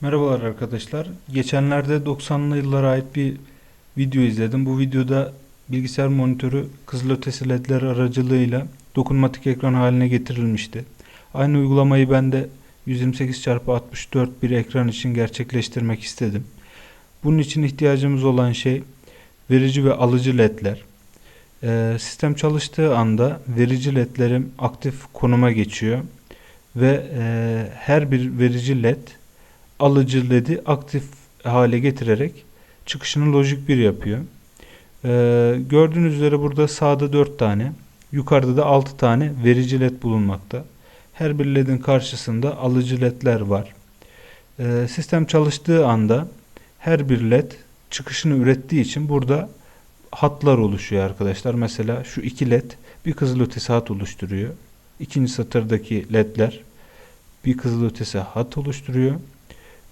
Merhabalar arkadaşlar. Geçenlerde 90'lı yıllara ait bir video izledim. Bu videoda bilgisayar monitörü kızılötesi ledler aracılığıyla dokunmatik ekran haline getirilmişti. Aynı uygulamayı ben de 128x64 bir ekran için gerçekleştirmek istedim. Bunun için ihtiyacımız olan şey verici ve alıcı ledler. Ee, sistem çalıştığı anda verici ledlerim aktif konuma geçiyor ve e, her bir verici led alıcı led'i aktif hale getirerek çıkışını lojik 1 yapıyor. Ee, gördüğünüz üzere burada sağda 4 tane, yukarıda da 6 tane verici led bulunmakta. Her bir ledin karşısında alıcı ledler var. Ee, sistem çalıştığı anda her bir led çıkışını ürettiği için burada hatlar oluşuyor arkadaşlar. Mesela şu iki led bir kızılötesi hat oluşturuyor. İkinci satırdaki ledler bir kızılötesi hat oluşturuyor.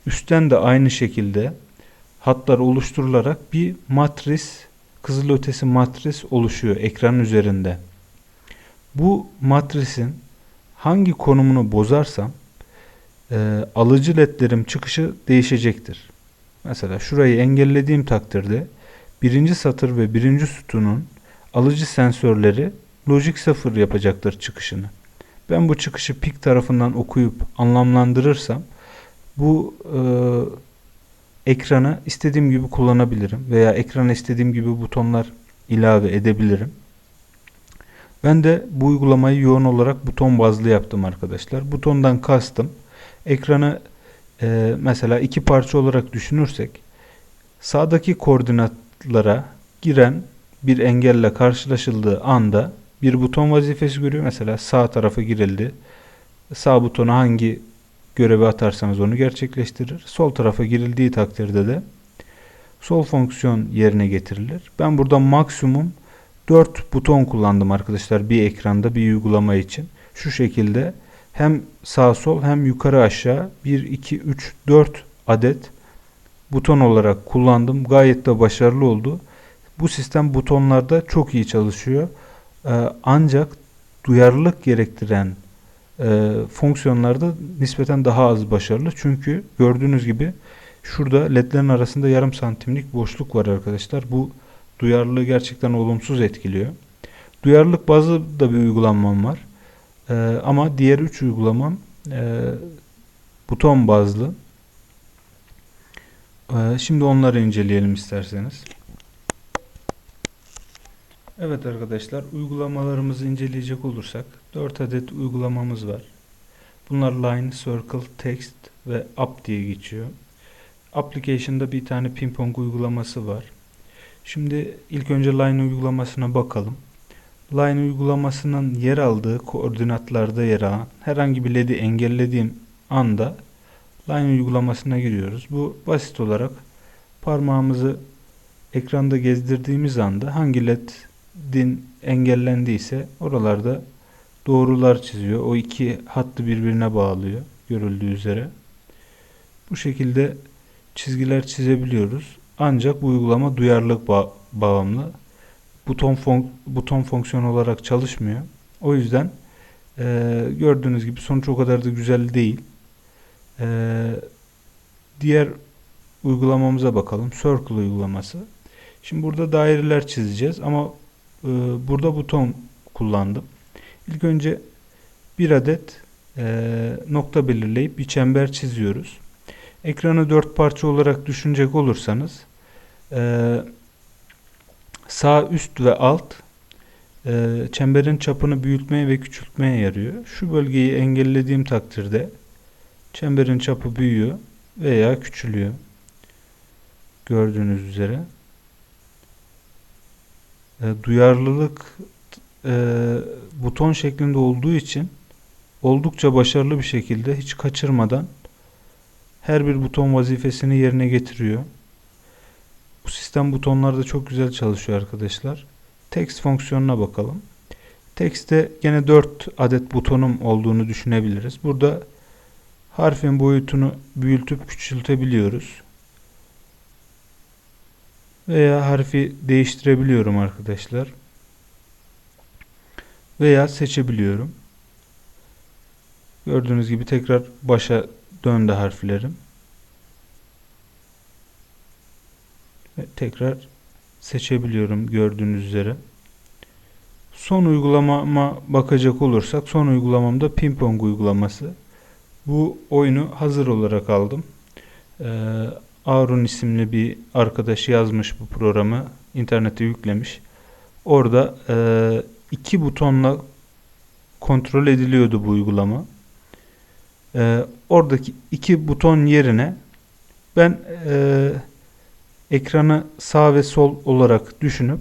Üstten de aynı şekilde hatlar oluşturularak bir matris, kızılötesi matris oluşuyor ekran üzerinde. Bu matrisin hangi konumunu bozarsam e, alıcı ledlerim çıkışı değişecektir. Mesela şurayı engellediğim takdirde birinci satır ve birinci sütunun alıcı sensörleri lojik sıfır yapacaktır çıkışını. Ben bu çıkışı pik tarafından okuyup anlamlandırırsam bu e, ekranı istediğim gibi kullanabilirim veya ekrana istediğim gibi butonlar ilave edebilirim. Ben de bu uygulamayı yoğun olarak buton bazlı yaptım arkadaşlar. Butondan kastım ekranı e, mesela iki parça olarak düşünürsek sağdaki koordinatlara giren bir engelle karşılaşıldığı anda bir buton vazifesi görüyor. Mesela sağ tarafa girildi. Sağ butona hangi görevi atarsanız onu gerçekleştirir. Sol tarafa girildiği takdirde de sol fonksiyon yerine getirilir. Ben burada maksimum 4 buton kullandım arkadaşlar bir ekranda bir uygulama için. Şu şekilde hem sağ sol hem yukarı aşağı 1 2 3 4 adet buton olarak kullandım. Gayet de başarılı oldu. Bu sistem butonlarda çok iyi çalışıyor. Ee, ancak duyarlılık gerektiren e, fonksiyonlarda nispeten daha az başarılı. Çünkü gördüğünüz gibi şurada ledlerin arasında yarım santimlik boşluk var arkadaşlar. Bu duyarlılığı gerçekten olumsuz etkiliyor. Duyarlılık bazı da bir uygulamam var. E, ama diğer üç uygulamam e, buton bazlı. E, şimdi onları inceleyelim isterseniz. Evet arkadaşlar uygulamalarımızı inceleyecek olursak 4 adet uygulamamız var. Bunlar Line, Circle, Text ve App diye geçiyor. Application'da bir tane ping pong uygulaması var. Şimdi ilk önce Line uygulamasına bakalım. Line uygulamasının yer aldığı koordinatlarda yer alan herhangi bir led'i engellediğim anda Line uygulamasına giriyoruz. Bu basit olarak parmağımızı ekranda gezdirdiğimiz anda hangi led din engellendiyse oralarda doğrular çiziyor. O iki hattı birbirine bağlıyor görüldüğü üzere. Bu şekilde çizgiler çizebiliyoruz. Ancak bu uygulama duyarlılık ba bağımlı. Buton, fon buton fonksiyon olarak çalışmıyor. O yüzden e, gördüğünüz gibi sonuç o kadar da güzel değil. E, diğer uygulamamıza bakalım. Circle uygulaması. Şimdi burada daireler çizeceğiz ama e, burada buton kullandım. İlk önce bir adet e, nokta belirleyip bir çember çiziyoruz. Ekranı dört parça olarak düşünecek olursanız e, sağ üst ve alt e, çemberin çapını büyütmeye ve küçültmeye yarıyor. Şu bölgeyi engellediğim takdirde çemberin çapı büyüyor veya küçülüyor. Gördüğünüz üzere. E, duyarlılık e, buton şeklinde olduğu için oldukça başarılı bir şekilde hiç kaçırmadan her bir buton vazifesini yerine getiriyor. Bu sistem butonlarda çok güzel çalışıyor arkadaşlar. Text fonksiyonuna bakalım. Text'te gene 4 adet butonum olduğunu düşünebiliriz. Burada harfin boyutunu büyütüp küçültebiliyoruz veya harfi değiştirebiliyorum arkadaşlar. Veya seçebiliyorum. Gördüğünüz gibi tekrar başa döndü harflerim. Ve tekrar seçebiliyorum gördüğünüz üzere. Son uygulamama bakacak olursak son uygulamamda ping pong uygulaması. Bu oyunu hazır olarak aldım. Ee, Arun isimli bir arkadaş yazmış bu programı. internete yüklemiş. Orada e, iki butonla kontrol ediliyordu bu uygulama. Ee, oradaki iki buton yerine ben e, ekranı sağ ve sol olarak düşünüp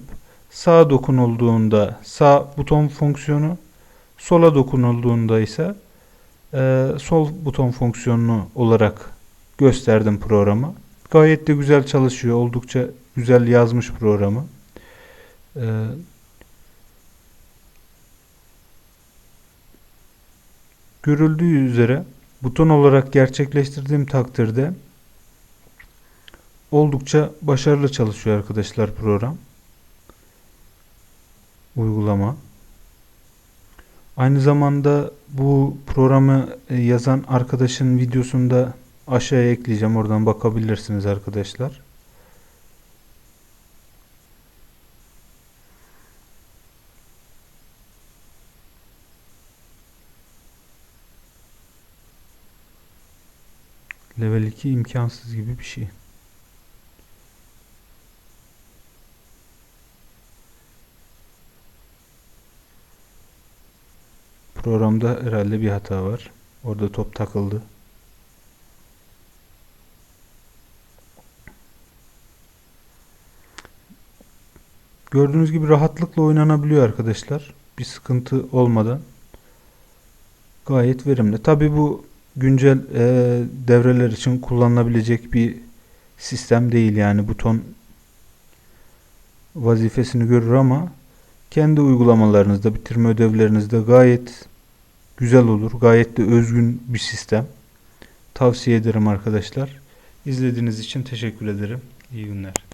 sağa dokunulduğunda sağ buton fonksiyonu sola dokunulduğunda ise e, sol buton fonksiyonunu olarak gösterdim programı. Gayet de güzel çalışıyor. Oldukça güzel yazmış programı. E, görüldüğü üzere buton olarak gerçekleştirdiğim takdirde oldukça başarılı çalışıyor arkadaşlar program. Uygulama. Aynı zamanda bu programı e, yazan arkadaşın videosunu da aşağıya ekleyeceğim. Oradan bakabilirsiniz arkadaşlar. Level 2 imkansız gibi bir şey. Programda herhalde bir hata var. Orada top takıldı. Gördüğünüz gibi rahatlıkla oynanabiliyor arkadaşlar. Bir sıkıntı olmadan. Gayet verimli. Tabi bu güncel e, devreler için kullanılabilecek bir sistem değil. Yani buton vazifesini görür ama kendi uygulamalarınızda, bitirme ödevlerinizde gayet güzel olur. Gayet de özgün bir sistem. Tavsiye ederim arkadaşlar. İzlediğiniz için teşekkür ederim. İyi günler.